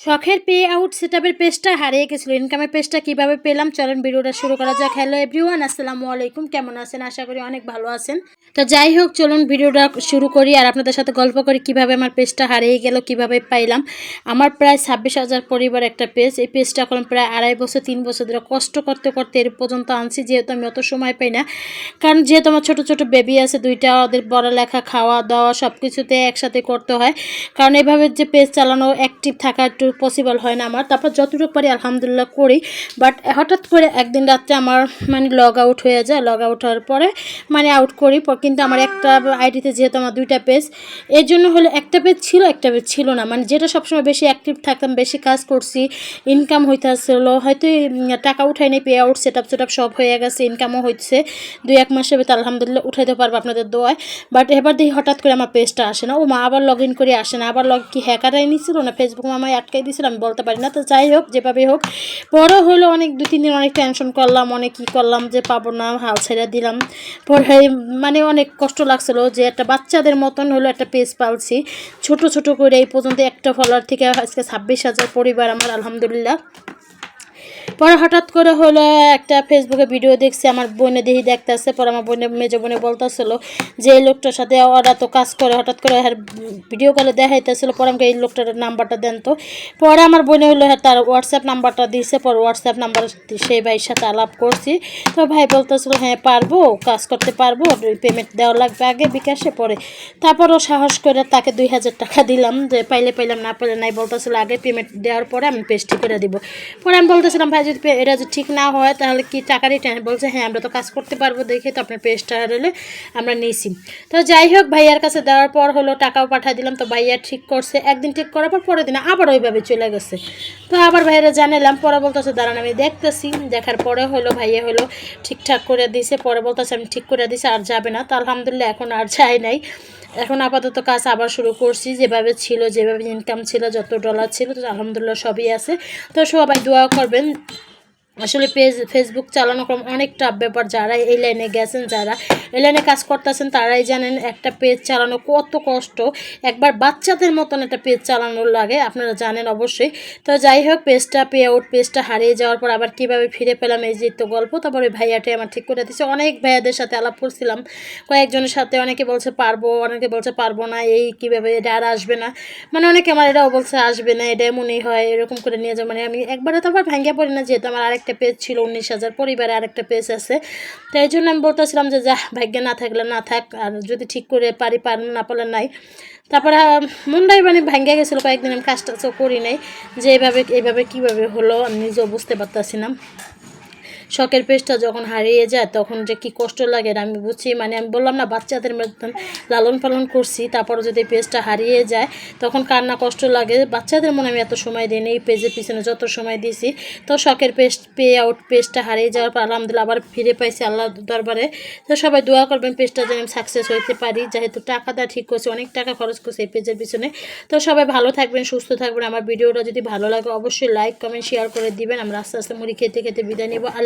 শখের pay out সেটআপের পেজটা হারিয়ে গেছিল। ইনকামের পেজটা কীভাবে পেলাম? চলেন ভিডিওটা শুরু করা যাক। হ্যালো এভরিওয়ান আসসালামু আলাইকুম। কেমন আছেন? আশা করি অনেক ভালো আছেন। তো যাই হোক, চলুন ভিডিওটা শুরু করি আর আপনাদের সাথে গল্প করি কীভাবে আমার পেজটা হারিয়ে গেল, কীভাবে পাইলাম। আমার প্রায় ছাব্বিশ হাজার পরিবার একটা পেজ এই পেজটা এখন প্রায় আড়াই বছর, তিন বছর ধরে কষ্ট করতে করতে এর পর্যন্ত আনছি। যেহেতু আমি অত সময় পাই না, কারণ যেহেতু আমার ছোটো ছোটো বেবি আছে, দুইটা ওদের পড়ালেখা খাওয়া দাওয়া সব কিছুতে একসাথে করতে হয়। কারণ এভাবে যে পেজ চালানো অ্যাক্টিভ থাকা একটু পসিবল হয় না আমার। তারপর যতটুকু পারি আলহামদুলিল্লাহ করি। বাট হঠাৎ করে একদিন রাত্রে আমার মানে লগ আউট হয়ে যায়। লগ আউট হওয়ার পরে মানে আউট করি। কিন্তু আমার একটা আইডিতে যেহেতু আমার দুইটা পেজ এর জন্য হলে একটা পেজ ছিল, একটা পেজ ছিল না। মানে যেটা সবসময় বেশি অ্যাক্টিভ থাকতাম, বেশি কাজ করছি ইনকাম হইতে আসলো হয়তো টাকা উঠাই নাই pay out set up set up সব হয়ে গেছে ইনকামও হচ্ছে দুই, এক মাসের ভিতরে আলহামদুলিল্লাহ উঠাইতে পারব আপনাদের দোয়ায়। বাট এবার দেখি হঠাৎ করে আমার পেজটা আসে না। ও মা, আবার লগ ইন করে আসে না। আবার লগ কি হ্যাকারাই নিছিল না? ফেসবুক মামায় আটকাই দিয়েছিল, আমি বলতে পারি না। তো যাই হোক, যেভাবে হোক, পরে হলো অনেক দু তিন দিন অনেক টেনশন করলাম, অনেক কি করলাম যে পাবো না, হাল ছেড়ে দিলাম। পরে মানে অনেক কষ্ট লাগছিল যে একটা বাচ্চাদের মতন হলো একটা পেজ পালছি। ছোট ছোট করে এই পর্যন্ত একটা ফলোয়ার থেকে আজকে ছাব্বিশ হাজার পরিবার আমার, আলহামদুলিল্লাহ। পরে হঠাৎ করে হলো একটা ফেসবুকে ভিডিও দেখছি, আমার বোনে দেখি দেখতেছে, পরে আমার বোনে মেজো বোনে বলতেছিল যে এই লোকটার সাথে ওরা তো কাজ করে, হঠাৎ করে হ্যাঁ ভিডিও কলে দেখাইতেছিল, পরে আমাকে এই লোকটার নাম্বারটা দেন তো। পরে আমার বোনে হলো হ্যাঁ তার হোয়াটসঅ্যাপ নাম্বারটা দিয়েছে পরে হোয়াটসঅ্যাপ নাম্বার সেই ভাইয়ের সাথে আলাপ করছি। তো ভাই বলতেছিল হ্যাঁ পারব, কাজ করতে পারব পেমেন্ট দেওয়া লাগবে আগে বিকাশে পরে। তারপরও সাহস করে তাকে দুই হাজার টাকা দিলাম, যে পাইলে পাইলাম, না পাইলে নাই বলতেছিল, আগে পেমেন্ট দেওয়ার পরে আমি পেস্টি করে দিব। পরে আমি বলতেছিলাম ভাই যদি এটা যদি ঠিক না হয়, তাহলে কি টাকা রিটার্ন বলছে হ্যাঁ আমরা তো কাজ করতে পারব দেখে তো আপনার পেজটা হারালে আমরা নিয়েছি তো যাই হোক, ভাইয়ার কাছে দেওয়ার পর হলো টাকাও পাঠিয়ে দিলাম। তো ভাইয়া ঠিক করছে। একদিন ঠিক করার পর পরের দিন আবার ওইভাবে চলে গেছে। তো আবার ভাইয়ারা জানালাম, পরে বলতেছে, দাঁড়ান, আমি দেখতেছি। দেখার পরে হলো ভাইয়া হলো ঠিকঠাক করে দিয়েছে পরে বলতেছে, আমি ঠিক করে দিয়েছি আর যাবে না। তো আলহামদুলিল্লাহ এখন আর যাই নাই। এখন আপাতত কাজ আবার শুরু করছি। যেভাবে ছিল, যেভাবে ইনকাম ছিল, যত ডলার ছিল আলহামদুলিল্লাহ সবই আছে। তো সবাই দোয়া করবেন। আসলে পেজ ফেসবুক চালানো কম অনেক টাফ ব্যাপার। যারা এই লাইনে গেছেন, যারা এই লাইনে কাজ করতেছেন, তারাই জানেন একটা পেজ চালানো কত কষ্ট। একবার বাচ্চাদের মতন একটা পেজ চালানোর লাগে, আপনারা জানেন অবশ্যই। তো যাই হোক পেজটা পে আউট পেজটা হারিয়ে যাওয়ার পর আবার কীভাবে ফিরে পেলাম এই যে তো গল্প, তারপরে ভাইয়াটি আমার ঠিক করে দিচ্ছে অনেক ভাইয়াদের সাথে আলাপ করছিলাম। কয়েকজনের সাথে অনেকে বলছে, পারব। অনেকে বলছে, পারব না। এই কীভাবে এটা আর আসবে না। মানে অনেকে আমার এটাও বলছে, আসবে না। এটা এমনই হয়, এরকম করে নিয়ে যাও। মানে আমি একবারে তো আবার ভাঙ্গিয়া পড়ি না, যেহেতু আমার আরেকটা পেজ ছিল উনিশ হাজার, পরিবারে আরেকটা পেজ আছে। তো এই জন্য আমি বলতেছিলাম যে যা ভাগ্যে না থাকলে না থাক, আর যদি ঠিক করে পারি, পার না পারলে নাই। তারপরে মুন্ডাই মানে ভাঙ্গে গেছিল, কয়েকদিন আমি কাজটা করি নাই, যে এইভাবে এইভাবে কীভাবে হলো, আমি নিজেও বুঝতে পারতাছিলাম শখের পেজটা যখন হারিয়ে যায়, তখন যে কি কষ্ট লাগে আমি বুঝছি মানে আমি বললাম না, বাচ্চাদের মতন লালন পালন করছি তারপরে যদি পেজটা হারিয়ে যায়, তখন কান্না কষ্ট লাগে? বাচ্চাদের মনে আমি এত সময় দিই এই পেজের পিছনে যত সময় দিয়েছি তো শখের পেজ পে আউট পেজটা হারিয়ে যাওয়ার পর আলহামদুলিল্লাহ আবার ফিরে পাইছি আল্লাহ দরবারে। তো সবাই দোয়া করবেন পেজটা যেন আমি সাকসেস হইতে পারি। যেহেতু টাকাটা ঠিক করছে, অনেক টাকা খরচ করছে এই পেজের পিছনে। তো সবাই ভালো থাকবেন, সুস্থ থাকবেন। আমার ভিডিওটা যদি ভালো লাগে, অবশ্যই লাইক কমেন্ট শেয়ার করে দিবেন। আমরা আস্তে আস্তে মুড়ি খেতে খেতে বিদায় নিব।